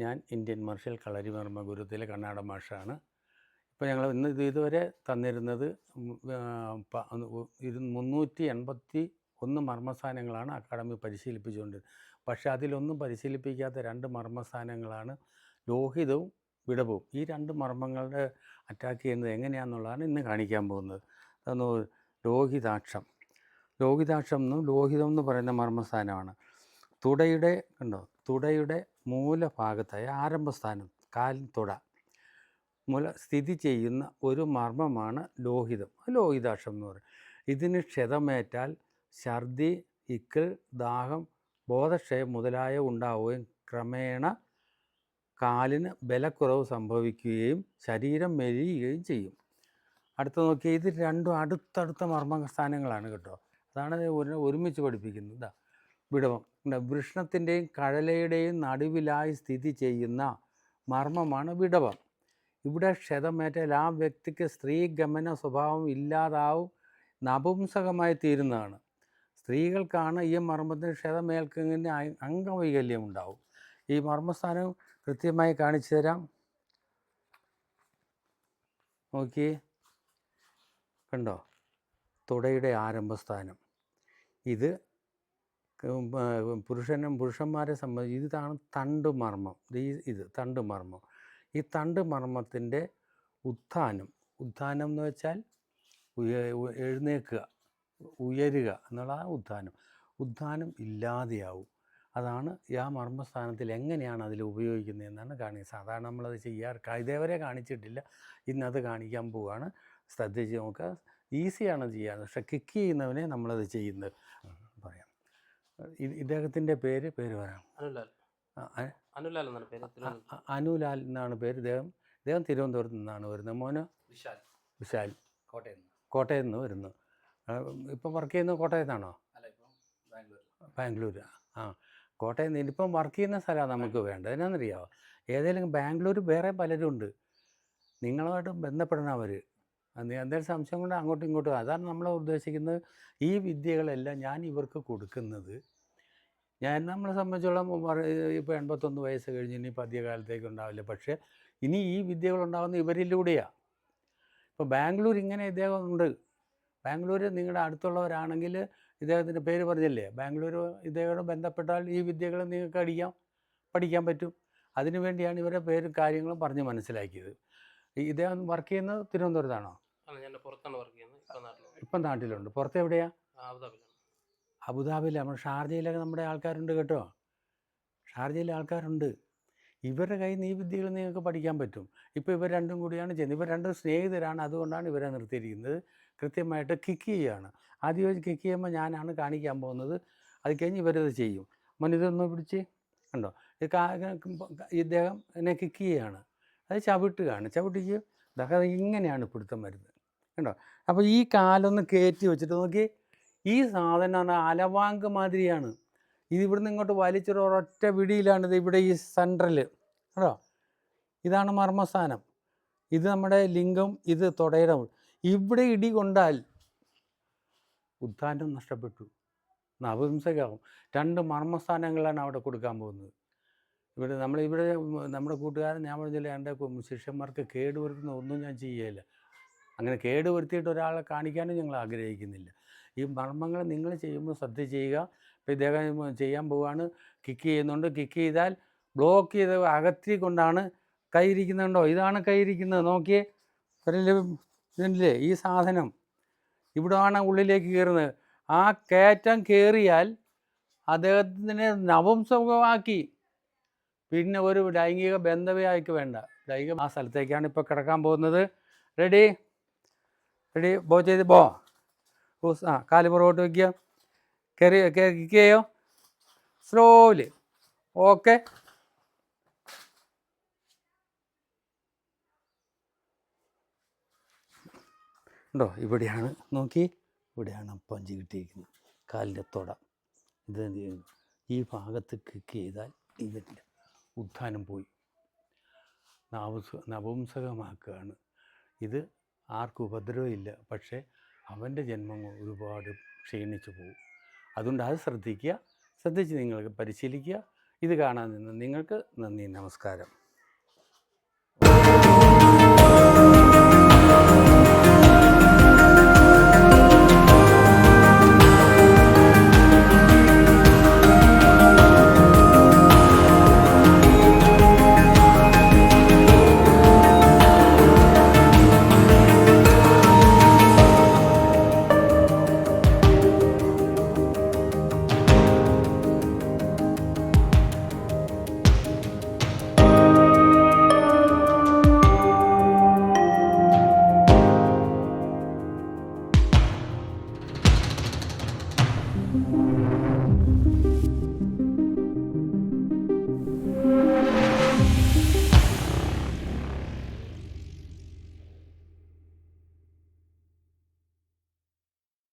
ഞാൻ Indian marshal കളരിമർമ്മ ഗുരുത്തിലെ കണ്ണാട മാഷാണ്. ഇപ്പോൾ ഞങ്ങൾ ഇന്ന് ഇത് ഇതുവരെ തന്നിരുന്നത് ഇരു മുന്നൂറ്റി എൺപത്തി ഒന്ന് മർമ്മസ്ഥാനങ്ങളാണ് അക്കാഡമി പരിശീലിപ്പിച്ചുകൊണ്ടിരുന്നത്. പക്ഷേ അതിലൊന്നും പരിശീലിപ്പിക്കാത്ത രണ്ട് മർമ്മസ്ഥാനങ്ങളാണ് ലോഹിതവും വിടവും. ഈ രണ്ട് മർമ്മങ്ങളുടെ അറ്റാക്ക് ചെയ്യുന്നത് എങ്ങനെയാണെന്നുള്ളതാണ് ഇന്ന് കാണിക്കാൻ പോകുന്നത്. ലോഹിതാക്ഷം. ലോഹിതാക്ഷം എന്നും ലോഹിതം എന്ന് പറയുന്ന മർമ്മസ്ഥാനമാണ് തുടയുടെ കണ്ടോ? തുടയുടെ മൂലഭാഗത്തായ ആരംഭസ്ഥാനം കാലിൻ തുട മൂല സ്ഥിതി ചെയ്യുന്ന ഒരു മർമ്മമാണ് ലോഹിതം. ലോഹിതാക്ഷം എന്ന് പറയും. ഇതിന് ക്ഷതമേറ്റാൽ ഛർദി ഇക്കിൾ ദാഹം ബോധക്ഷയം മുതലായ ഉണ്ടാവുകയും ക്രമേണ കാലിന് ബലക്കുറവ് സംഭവിക്കുകയും ശരീരം മെലിയുകയും ചെയ്യും. അടുത്ത നോക്കിയാൽ ഇത് രണ്ടും അടുത്തടുത്ത മർമ്മസ്ഥാനങ്ങളാണ് കേട്ടോ. അതാണ് ഒരു ഒരുമിച്ച് പഠിപ്പിക്കുന്നത്. വിടവം. വൃഷ്ണത്തിന്റെയും കഴലയുടെയും നടുവിലായി സ്ഥിതി ചെയ്യുന്ന മർമ്മമാണ് വിടവം. ഇവിടെ ക്ഷതമേറ്റാൽ ആ വ്യക്തിക്ക് സ്ത്രീ ഗമന സ്വഭാവം ഇല്ലാതാവും നപുംസകമായി തീരുന്നതാണ്. സ്ത്രീകൾക്കാണ് ഈ മർമ്മത്തിന് ക്ഷതമേൽക്കുന്നതിന് അംഗവൈകല്യം ഉണ്ടാവും. ഈ മർമ്മസ്ഥാനം കൃത്യമായി കാണിച്ചു തരാം. നോക്കി. കണ്ടോ? തുടയുടെ ആരംഭസ്ഥാനം. ഇത് പുരുഷനും പുരുഷന്മാരെ സംബന്ധിച്ച് ഇതാണ് തണ്ട് മർമ്മം. ഈ ഇത് തണ്ട് മർമ്മം. ഈ തണ്ട് മർമ്മത്തിന്റെ ഉത്ഥാനം ഉത്ഥാനം എന്ന് വെച്ചാൽ എഴുന്നേക്കുക ഉയരുക ഉയരുക എന്നുള്ളതാണ് ഉത്ഥാനം. ഉത്ഥാനം ഇല്ലാതെയാവും. അതാണ് ആ മർമ്മസ്ഥാനത്തിൽ എങ്ങനെയാണ് അതിൽ ഉപയോഗിക്കുന്നതെന്നാണ് കാണിക്കുക സാധാരണ നമ്മളത് ചെയ്യാറ് ഇതേവരെ കാണിച്ചിട്ടില്ല. ഇന്നത് കാണിക്കാൻ പോവുകയാണ് ശ്രദ്ധിച്ച് നോക്കുക. ഈസിയാണ് ചെയ്യാറ് പക്ഷെ കിക്ക് ചെയ്യുന്നവനെ നമ്മളത് ചെയ്യുന്നത്. ഇദ്ദേഹത്തിന്റെ പേര് പേര് പറയാം അനുലാൽ. എന്നാണ് പേര് അനുലാൽ എന്നാണ് പേര്. ഇദ്ദേഹം ഇദ്ദേഹം തിരുവനന്തപുരത്ത് നിന്നാണ് വരുന്നത്. മോന് വിശാൽ. വിശാൽ. കോട്ടയം കോട്ടയത്ത് നിന്ന് വരുന്നു. ഇപ്പം വർക്ക് ചെയ്യുന്നത് കോട്ടയത്താണോ? ബാംഗ്ലൂർ ബാംഗ്ലൂർ ആ കോട്ടയം നിന്ന് ഇപ്പം വർക്ക് ചെയ്യുന്ന സ്ഥലമാണ് നമുക്ക് വേണ്ടത് എന്നാണെന്നറിയാമോ ഏതെങ്കിലും ബാംഗ്ലൂർ വേറെ പലരും ഉണ്ട് നിങ്ങളുമായിട്ട് ബന്ധപ്പെടണം അവർ എന്തെങ്കിലും സംശയം കൊണ്ട് അങ്ങോട്ടും ഇങ്ങോട്ടും. അതാണ് നമ്മൾ ഉദ്ദേശിക്കുന്നത്. ഈ വിദ്യകളെല്ലാം ഞാൻ ഇവർക്ക് കൊടുക്കുന്നത്. ഞാൻ നമ്മളെ സംബന്ധിച്ചോളം ഇപ്പോൾ എൺപത്തൊന്ന് വയസ്സ് കഴിഞ്ഞ് ഇനി പദ്യകാലത്തേക്ക് ഉണ്ടാവില്ല. പക്ഷേ ഇനി ഈ വിദ്യകൾ ഉണ്ടാകുന്ന ഇവരിലൂടെയാണ് ഇപ്പോൾ ബാംഗ്ലൂർ ഇങ്ങനെ ഇദ്ദേഹം ഉണ്ട്. ബാംഗ്ലൂർ നിങ്ങളുടെ അടുത്തുള്ളവരാണെങ്കിൽ ഇദ്ദേഹത്തിന്റെ പേര് പറഞ്ഞില്ലേ? ബാംഗ്ലൂർ ഇദ്ദേഹത്തോട് ബന്ധപ്പെട്ടാൽ ഈ വിദ്യകൾ നിങ്ങൾക്ക് അടിക്കാം പഠിക്കാൻ പറ്റും. അതിനു വേണ്ടിയാണ് ഇവരെ പേരും കാര്യങ്ങളും പറഞ്ഞ് മനസ്സിലാക്കിയത്. ഇദ്ദേഹം വർക്ക് ചെയ്യുന്നത് തിരുവനന്തപുരത്താണോ? ഞാൻ പുറത്താണ് വർക്ക് ചെയ്യുന്നത്. ഇപ്പം നാട്ടിലാണ് ഇപ്പം നാട്ടിലുണ്ട്. പുറത്ത് എവിടെയാ? അബുദാബിയിലെ. അബുദാബിയിൽ നമ്മുടെ ഷാർജയിലൊക്കെ നമ്മുടെ ആൾക്കാരുണ്ട് കേട്ടോ. ഷാർജയിൽ ആൾക്കാരുണ്ട്. ഇവരുടെ കയ്യിൽ നിന്ന് ഈ വിദ്യകൾ നിങ്ങൾക്ക് പഠിക്കാൻ പറ്റും. ഇപ്പോൾ ഇവർ രണ്ടും കൂടിയാണ് ചെയ്യുന്നത്. ഇവർ രണ്ടും സ്നേഹിതരാണ്. അതുകൊണ്ടാണ് ഇവരെ നിർത്തിയിരിക്കുന്നത്. കൃത്യമായിട്ട് കിക്ക് ചെയ്യുകയാണ്. ആദ്യം കിക്ക് ചെയ്യുമ്പോൾ ഞാനാണ് കാണിക്കാൻ പോകുന്നത്. അത് കഴിഞ്ഞ് ഇവരത് ചെയ്യും. മനുതൊന്ന് പിടിച്ച് കണ്ടോ? ഇത് ഇദ്ദേഹം എന്നെ കിക്ക് ചെയ്യുകയാണ്. അത് ചവിട്ടുകയാണ്. ചവിട്ടിക്ക് ഇതൊക്കെ ഇങ്ങനെയാണ് പിടുത്തം വരുന്നത്. കണ്ടോ? അപ്പോൾ ഈ കാലൊന്ന് കയറ്റി വെച്ചിട്ട് നോക്കി ഈ സാധനം പറഞ്ഞാൽ അലവാങ്ക് മാതിരിയാണ്. ഇത് ഇങ്ങോട്ട് വലിച്ചൊരു ഒരൊറ്റ പിടിയിലാണ് ഇത് ഇവിടെ ഈ സെൻട്രൽ കേട്ടോ ഇതാണ് മർമ്മസ്ഥാനം. ഇത് നമ്മുടെ ലിംഗം ഇത് തുടയുടെ ഇവിടെ ഇടി കൊണ്ടാൽ ഉദ്ധാനം നഷ്ടപ്പെട്ടു. നവഹിംസകാവും രണ്ട് മർമ്മസ്ഥാനങ്ങളാണ് അവിടെ കൊടുക്കാൻ പോകുന്നത്. ഇവിടെ നമ്മൾ ഇവിടെ നമ്മുടെ കൂട്ടുകാരൻ ഞാൻ പറഞ്ഞില്ല എന്റെ ശിഷ്യന്മാർക്ക് കേടുവരുത്തുന്ന ഒന്നും ഞാൻ ചെയ്യുകയില്ല അങ്ങനെ കേടുവരുത്തിയിട്ട് ഒരാളെ കാണിക്കാനും ഞങ്ങൾ ആഗ്രഹിക്കുന്നില്ല. ഈ മർമ്മങ്ങൾ നിങ്ങൾ ചെയ്യുമ്പോൾ ശ്രദ്ധ ചെയ്യുക. ഇപ്പോൾ ഇദ്ദേഹം ചെയ്യാൻ പോവുകയാണ് കിക്ക് ചെയ്യുന്നുണ്ട്. കിക്ക് ചെയ്താൽ ബ്ലോക്ക് ചെയ്ത് അകത്തി കൊണ്ടാണ് കൈ ഇരിക്കുന്നുണ്ടോ ഇതാണ് കൈയിരിക്കുന്നത് നോക്കിയേ. ഇതില്ലേ ഈ സാധനം ഇവിടെയാണ് ഉള്ളിലേക്ക് കയറുന്നത്. ആ കയറ്റം കയറിയാൽ അദ്ദേഹത്തിനെ നവംസമാക്കി പിന്നെ ഒരു ലൈംഗിക ബന്ധമേ വേണ്ട. ലൈംഗിക ആ സ്ഥലത്തേക്കാണ് ഇപ്പോൾ കിടക്കാൻ പോകുന്നത്. റെഡി റെഡി ബോ ചെയ്ത് ബോ ഊസ് ആ കാൽ പുറകോട്ട് വയ്ക്കുക കയറി കയറിക്കുകയോ സ്ലോലി ഓക്കെ ഉണ്ടോ? ഇവിടെയാണ്. നോക്കി. ഇവിടെയാണ് പഞ്ച് കിട്ടിയിരിക്കുന്നത്. കാലിന്റെ തൊട. ഇത് ഈ ഭാഗത്ത് കിക്ക് ചെയ്താൽ ഇതിന്റെ ഉത്ഥാനം പോയി. നാവസ് നപുംസകമാക്കുകയാണ്. ഇത് ആർക്കും ഉപദ്രവമില്ല. പക്ഷേ അവന്റെ ജന്മം ഒരുപാട് ക്ഷീണിച്ചു പോകും. അതുകൊണ്ട് അത് ശ്രദ്ധിക്കുക. ശ്രദ്ധിച്ച് നിങ്ങൾക്ക് പരിശീലിക്കുക. ഇത് കാണാൻ നിന്ന് നിങ്ങൾക്ക് നന്ദി. നമസ്കാരം.